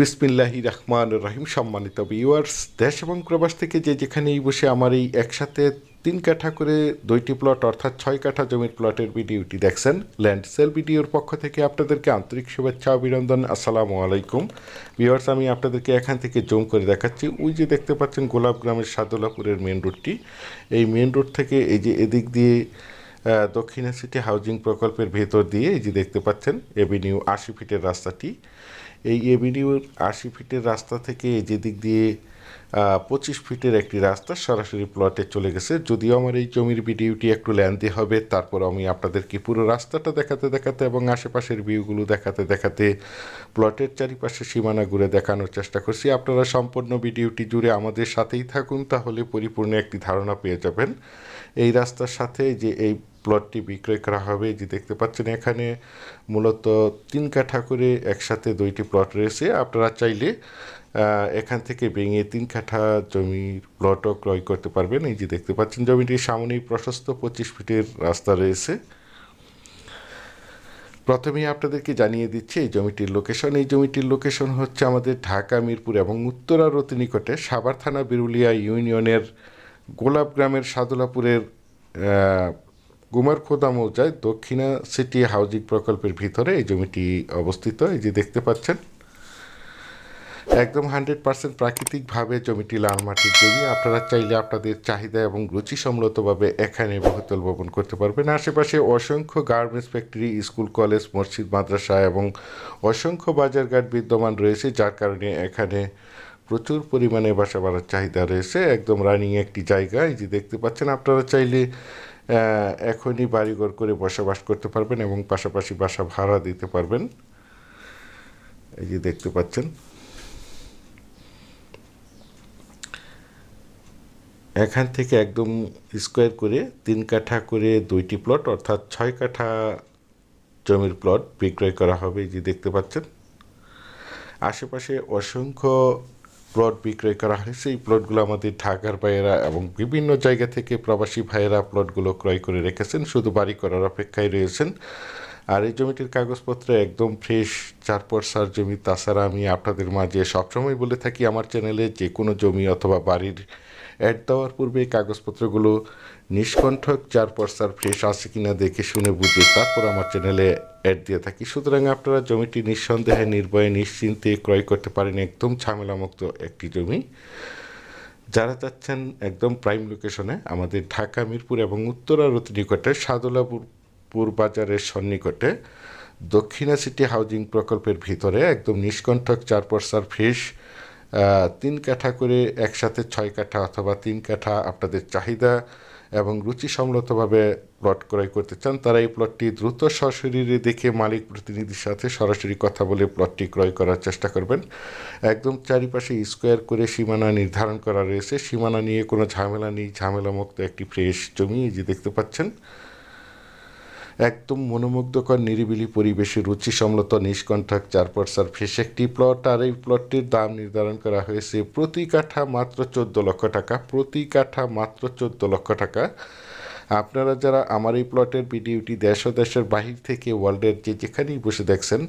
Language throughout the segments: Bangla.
বিসমিল্লাহি রহমান রহিম, সম্মানিত ভিউয়ার্স দেশ এবং প্রবাস থেকে যে যেখানেই বসে আমার এই একসাথে তিন কাঠা করে দুইটি প্লট অর্থাৎ ছয় কাঠা জমির প্লটের ভিডিওটি দেখছেন ল্যান্ড সেল ভিডিওর পক্ষ থেকে আপনাদেরকে আন্তরিক শুভেচ্ছা, অভিনন্দন, আসসালামু আলাইকুম। ভিউয়ার্স আমি আপনাদেরকে এখান থেকে জুম করে দেখাচ্ছি। ওই যে দেখতে পাচ্ছেন গোলাপ গ্রামের সাদুল্লাপুরের মেন রোডটি এই মেন রোড থেকে এই যে এদিক দিয়ে দক্ষিণা সিটি হাউজিং প্রকল্পের ভেতর দিয়ে এই যে দেখতে পাচ্ছেন এভিনিউ আশি ফিটের রাস্তাটি। এই এভিনিউর আশি ফিটের রাস্তা থেকে যেদিক দিয়ে পঁচিশ ফিটের একটি রাস্তা সরাসরি প্লটে চলে গেছে। যদিও আমার এই জমির ভিডিওটি একটু ল্যান্দি হবে, তারপর আমি আপনাদেরকে পুরো রাস্তাটা দেখাতে দেখাতে এবং আশেপাশের ভিউগুলো দেখাতে দেখাতে প্লটের চারিপাশে সীমানা ঘুরে দেখানোর চেষ্টা করছি। আপনারা সম্পূর্ণ ভিডিওটি জুড়ে আমাদের সাথেই থাকুন, তাহলে পরিপূর্ণ একটি ধারণা পেয়ে যাবেন। এই রাস্তার সাথে যে এই প্লটটি বিক্রয় করা হবে। যে দেখতে পাচ্ছেন এখানে মূলত তিন কাঠা করে একসাথে দুইটি প্লট রয়েছে। আপনারা চাইলে এখান থেকে ভেঙে তিন কাঠা জমির প্লটও ক্রয় করতে পারবেন। এই যে দেখতে পাচ্ছেন জমিটির সামনেই প্রশস্ত পঁচিশ ফিটের রাস্তা রয়েছে। প্রথমেই আপনাদেরকে জানিয়ে দিচ্ছি, এই জমিটির লোকেশন। এই জমিটির লোকেশন হচ্ছে আমাদের ঢাকা, মিরপুর এবং উত্তরা রতি নিকটে সাভার থানা, বিরুলিয়া ইউনিয়নের গোলাপ গ্রামের সাদুলাপুরের গুমারখোদা মৌজায় দক্ষিণা সিটি হাউজিং প্রকল্পের ভিতরে এই জমিটি অবস্থিত, এই যে দেখতে পাচ্ছেন। একদম হান্ড্রেড পার্সেন্ট প্রাকৃতিকভাবে জমিটি লাল মাটির জমি। আপনারা চাইলে আপনাদের চাহিদা এবং রুচিসম্মতভাবে এখানে বহুতল ভবন করতে পারবেন। আশেপাশে অসংখ্য গার্মেন্টস ফ্যাক্টরি, স্কুল, কলেজ, মসজিদ, মাদ্রাসা এবং অসংখ্য বাজারঘাট বিদ্যমান রয়েছে, যার কারণে এখানে প্রচুর পরিমাণে বাসা বাড়ার চাহিদা রয়েছে। একদম রানিং একটি জায়গা, এই যে দেখতে পাচ্ছেন। আপনারা চাইলে এখনই বাড়িঘর করে বসবাস করতে পারবেন এবং পাশাপাশি বাসা ভাড়া দিতে পারবেন। এই যে দেখতে পাচ্ছেন। এখান থেকে একদম স্কোয়ার করে তিন কাঠা করে দুইটি প্লট, অর্থাৎ ছয় কাঠা জমির প্লট বিক্রয় করা হবে যে দেখতে পাচ্ছেন। আশেপাশে অসংখ্য প্লট বিক্রয় করা হয়। সেই প্লটগুলো আমাদের ঢাকার ভাইয়েরা এবং বিভিন্ন জায়গা থেকে প্রবাসী ভাইয়েরা প্লটগুলো ক্রয় করে রেখেছেন। শুধু বাড়ি করার অপেক্ষায় রয়েছেন। আর এই জমিটির কাগজপত্র একদম ফ্রেশ চার পরসার জমি। তাছাড়া আমি আপনাদের মাঝে সবসময় বলে থাকি, আমার চ্যানেলে যে কোনো জমি অথবা বাড়ির অ্যাড দেওয়ার পূর্বে কাগজপত্রগুলো নিষ্কণ্ঠক চার পরসার ফ্রেশ আছে কিনা দেখে শুনে বুঝে তারপর আমার চ্যানেলে অ্যাড দিয়ে থাকি। সুতরাং আপনারা জমিটি নিঃসন্দেহে, নির্ভয়ে, নিশ্চিন্তে ক্রয় করতে পারেন একদম ঝামেলামুক্ত একটি জমি। যারা চাচ্ছেন একদম প্রাইম লোকেশনে আমাদের ঢাকা, মিরপুর এবং উত্তরা রতি নিকটে সাদুল্লাপুর বাজারের সন্নিকটে, দক্ষিণা সিটি হাউজিং প্রকল্পের ভিতরে একদম নিষ্কণ্ঠক চার পরসার ফ্রেশ তিন কাঠা করে একসাথে ছয় কাঠা অথবা তিন কাঠা আপনাদের চাহিদা এবং রুচিসম্মতভাবে প্লট ক্রয় করতে চান, তারা এই প্লটটি দ্রুত সশরীরে দেখে মালিক প্রতিনিধির সাথে সরাসরি কথা বলে প্লটটি ক্রয় করার চেষ্টা করবেন। একদম চারিপাশে স্কোয়ার করে সীমানা নির্ধারণ করা রয়েছে। সীমানা নিয়ে কোনো ঝামেলা নেই। ঝামেলামুক্ত একটি ফ্রেশ জমি যে দেখতে পাচ্ছেন একদম মনোমুগ্ধকর, নিরিবিলি পরিবেশে রুচি রুচিসম্মত নিষ্কণ্ঠক চার পরসার ফেস একটি প্লট আর এই প্লটটির দাম নির্ধারণ করা হয়েছে প্রতি কাঠা মাত্র চোদ্দ লক্ষ টাকা, প্রতি কাঠা মাত্র চোদ্দ লক্ষ টাকা। আপনারা যারা আমার এই প্লটের ভিডিওটি দেশ ও দেশের বাহির থেকে ওয়ার্ল্ডের যে যেখানেই বসে দেখছেন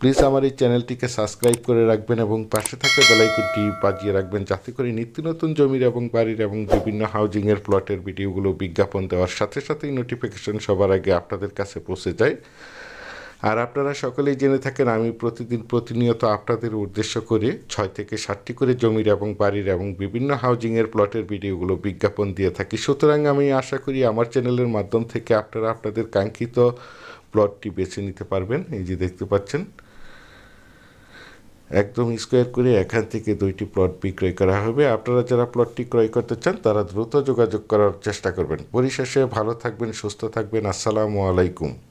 প্লিজ আমার এই চ্যানেলটিকে সাবস্ক্রাইব করে রাখবেন এবং পাশে থাকা বেলাইকনটি বাজিয়ে রাখবেন যাতে করে নিত্য নতুন জমির এবং বাড়ির এবং বিভিন্ন হাউজিংয়ের প্লটের ভিডিওগুলো বিজ্ঞাপন দেওয়ার সাথে সাথেই নোটিফিকেশন সবার আগে আপনাদের কাছে পৌঁছে যায়। আর আপনারা সকলেই জেনে থাকেন, আমি প্রতিদিন প্রতিনিয়ত আপনাদের উদ্দেশ্য করে ছয় থেকে ষাটটি করে জমির এবং বাড়ির এবং বিভিন্ন হাউজিংয়ের প্লটের ভিডিওগুলো বিজ্ঞাপন দিয়ে থাকি। সুতরাং আমি আশা করি আমার চ্যানেলের মাধ্যম থেকে আপনারা আপনাদের কাঙ্ক্ষিত প্লটটি বেছে নিতে পারবেন। এই যে দেখতে পাচ্ছেন একদম স্কোয়ার করে এখান থেকে দুইটি প্লট বিক্রয় করা হবে। আপনারা যারা প্লটটি ক্রয় করতে চান, তারা দ্রুত যোগাযোগ করার চেষ্টা করবেন। পরিশেষে ভালো থাকবেন, সুস্থ থাকবেন। আসসালামু আলাইকুম।